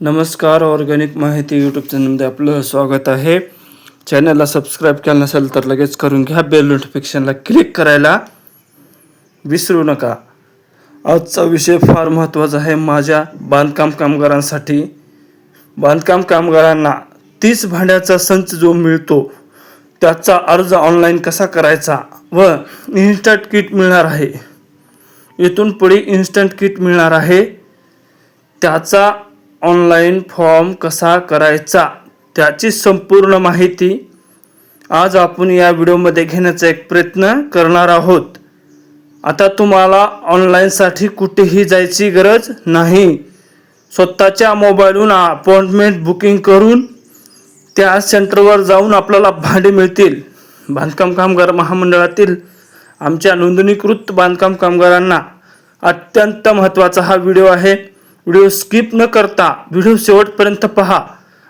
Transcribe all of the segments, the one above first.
नमस्कार ऑर्गॅनिक माहिती यूट्यूब चॅनलमध्ये आपलं स्वागत आहे. चॅनलला सबस्क्राईब केलं नसेल तर लगेच करून घ्या. बेल नोटिफिकेशनला क्लिक करायला विसरू नका. आजचा विषय फार महत्त्वाचा आहे. माझ्या बांधकाम कामगारांसाठी. बांधकाम कामगारांना तीस भांड्याचा संच जो मिळतो त्याचा अर्ज ऑनलाईन कसा करायचा व इन्स्टंट किट मिळणार आहे? इथून पुढे इन्स्टंट किट मिळणार आहे. त्याचा ऑनलाईन फॉर्म कसा करायचा त्याची संपूर्ण माहिती आज आपण या व्हिडिओमध्ये घेण्याचा एक प्रयत्न करणार आहोत. आता तुम्हाला ऑनलाईनसाठी कुठेही जायची गरज नाही. स्वतःच्या मोबाईलहून अपॉइंटमेंट बुकिंग करून त्या सेंटरवर जाऊन आपल्याला भांडे मिळतील. बांधकाम कामगार महामंडळातील आमच्या नोंदणीकृत बांधकाम कामगारांना अत्यंत महत्त्वाचा हा व्हिडिओ आहे. व्हिडिओ स्किप न करता व्हिडिओ शेवटपर्यंत पहा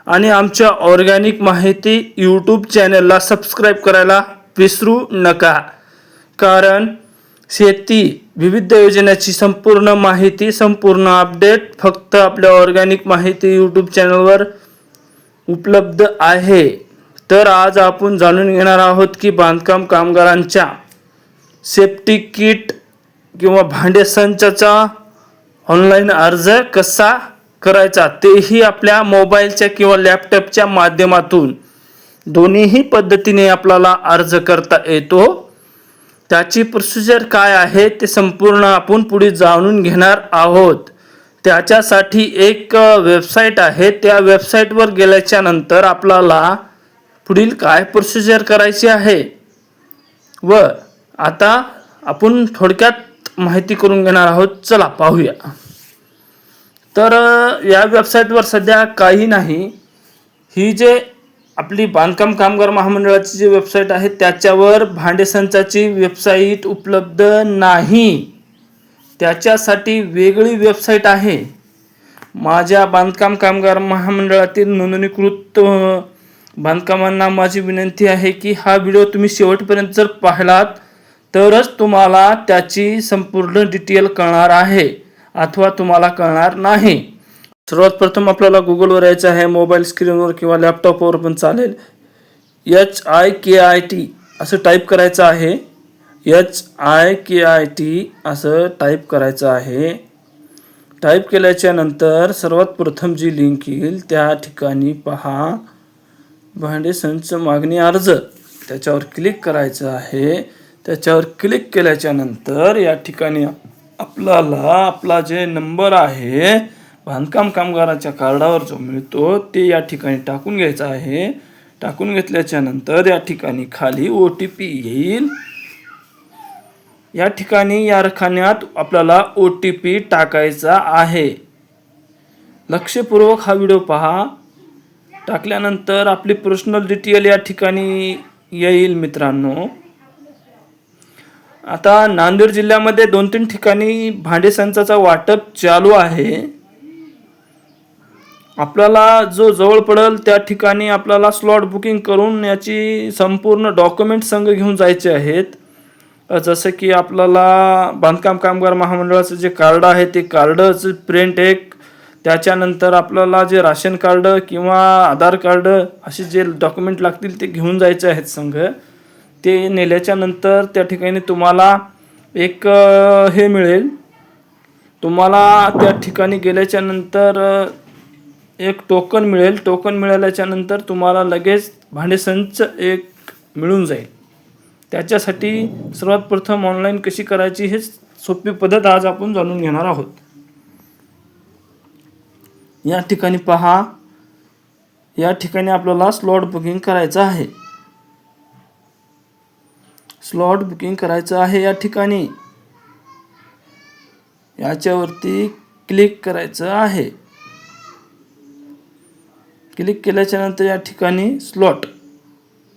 आणि आमच्या ऑर्गॅनिक माहिती यूट्यूब चॅनलला सबस्क्राईब करायला विसरू नका. कारण शेती विविध योजनेची संपूर्ण माहिती संपूर्ण अपडेट फक्त आपल्या ऑर्गॅनिक माहिती यूट्यूब चॅनलवर उपलब्ध आहे. तर आज आपण जाणून घेणार आहोत की बांधकाम कामगारांच्या सेफ्टी किट किंवा भांडे संचाचा ऑनलाईन अर्ज कसा करायचा? तेही आपल्या मोबाईलच्या किंवा लॅपटॉपच्या माध्यमातून. दोन्हीही पद्धतीने आपल्याला अर्ज करता येतो. त्याची प्रोसिजर काय आहे ते संपूर्ण आपण पुढे जाणून घेणार आहोत. त्याच्यासाठी एक वेबसाईट आहे. त्या वेबसाईटवर गेल्याच्यानंतर आपल्याला पुढील काय प्रोसिजर करायची आहे? व आता आपण थोडक्यात माहिती करून घेणार आहोत. चला पाहूया. तर या वेबसाईटवर सध्या काही नाही. ही जे आपली बांधकाम कामगार महामंडळाची जी वेबसाईट आहे त्याच्यावर भांडेसंचाची वेबसाईट उपलब्ध नाही. त्याच्यासाठी वेगळी वेबसाईट आहे. माझ्या बांधकाम कामगार महामंडळातील नोंदणीकृत बांधकामांना माझी विनंती आहे की हा व्हिडिओ तुम्ही शेवटपर्यंत जर पाहिलात तरच तुम्हाला त्याची संपूर्ण डिटेल कळणार आहे अथवा तुम्हाला कळणार नाही. सर्वात प्रथम आपल्याला गुगलवर यायचं आहे मोबाईल स्क्रीनवर किंवा लॅपटॉपवर पण चालेल. H I K I T असं टाईप करायचं आहे. H I K I T असं टाईप करायचं आहे. टाईप केल्याच्यानंतर सर्वात प्रथम जी लिंक येईल त्या ठिकाणी पहा. भांडे संच मागणी अर्ज. त्याच्यावर क्लिक करायचं आहे. त्याच्यावर क्लिक केल्याच्यानंतर या ठिकाणी आपल्याला आपला जे नंबर आहे बांधकाम कामगाराच्या कार्डावर जो मिळतो ते या ठिकाणी टाकून घ्यायचा आहे. टाकून घेतल्याच्या नंतर या ठिकाणी खाली ओ टी पी येईल. या ठिकाणी या रखान्यात आपल्याला ओ टी पी टाकायचा आहे. लक्षपूर्वक हा व्हिडिओ पहा. टाकल्यानंतर आपली पर्सनल डिटेल या ठिकाणी येईल मित्रांनो. आता नांदेड जिल्ह्यामध्ये दोन तीन ठिकाणी भांडे संचाचा वाटप चालू आहे. आपल्याला जो जवळ पडेल त्या ठिकाणी आपल्याला स्लॉट बुकिंग करून याची संपूर्ण डॉक्युमेंट संघ घेऊन जायचे आहेत. जसं की आपल्याला बांधकाम कामगार महामंडळाचं जे कार्ड आहे ते कार्डचं प्रिंट एक. त्याच्यानंतर आपल्याला जे राशन कार्ड किंवा आधार कार्ड असे जे डॉक्युमेंट लागतील ते घेऊन जायचे आहेत संघ. ते नेल्याच्या नंतर त्या ठिकाणी तुम्हाला एक हे मिळेल. तुम्हाला त्या ठिकाणी गेल्याच्यानंतर एक टोकन मिळेल. टोकन मिळाल्याच्या नंतर तुम्हाला लगेच भांडेसंच एक मिळून जाईल. त्याच्यासाठी सर्वात प्रथम ऑनलाईन कशी करायची हे सोपी पद्धत आज आपण जाणून घेणार आहोत. या ठिकाणी पहा. या ठिकाणी आपल्याला स्लॉट बुकिंग करायचं आहे. स्लॉट बुकिंग करायचं आहे या ठिकाणी. याच्यावरती क्लिक करायचं आहे. क्लिक केल्याच्यानंतर या ठिकाणी स्लॉट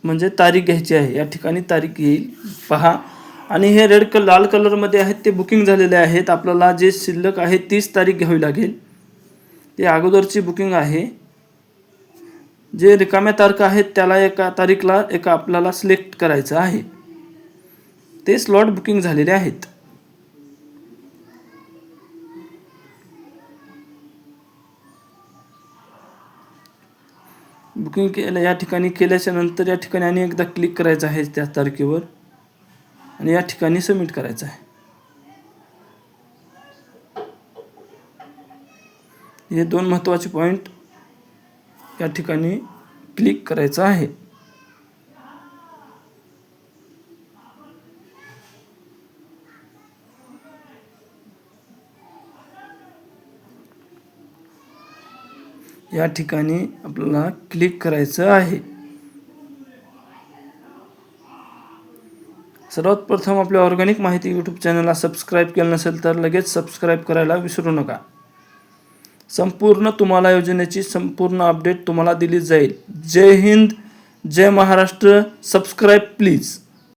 म्हणजे तारीख घ्यायची आहे. या ठिकाणी तारीख येईल. पहा. आणि हे रेड कलर लाल कलरमध्ये आहेत ते बुकिंग झालेले आहेत. आपल्याला जे शिल्लक आहे तीस तारीख घ्यावी लागेल. ते अगोदरची बुकिंग आहे. जे रिकाम्या तारखा आहेत त्याला एका तारीखला एका आपल्याला सिलेक्ट करायचं आहे. ते स्लॉट बुकिंग झालेले आहेत. बुकिंग केलं या ठिकाणी केल्याच्यानंतर या ठिकाणी आणि एकदा क्लिक करायचं आहे त्या तारखेवर आणि या ठिकाणी सबमिट करायचं आहे. हे दोन महत्त्वाचे पॉईंट या ठिकाणी क्लिक करायचं आहे. या ठिकाणी आपल्याला क्लिक करायचं आहे. सर्वात प्रथम आपल्या ऑर्गॅनिक माहिती यूट्यूब चॅनलला सबस्क्राईब केलं नसेल तर लगेच सबस्क्राईब करायला विसरू नका. संपूर्ण तुम्हाला योजनेची संपूर्ण अपडेट तुम्हाला दिली जाईल. जय हिंद जय महाराष्ट्र सबस्क्राईब प्लीज